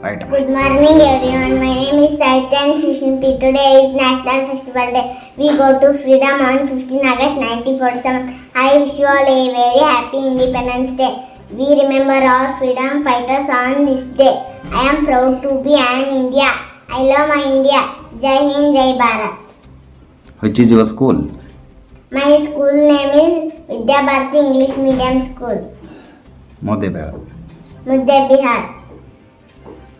Right. Good morning, everyone. My name is Saityan Shushimpi. Today is National Festival Day. We go to freedom on 15 August 1947. I wish you all a very happy Independence Day. We remember our freedom fighters on this day. I am proud to be an India. I love my India. Jai Hind, Jai Bharat. Which is your school? My school name is Vidyabharati English Medium School. Mudde Bihar. Bihar.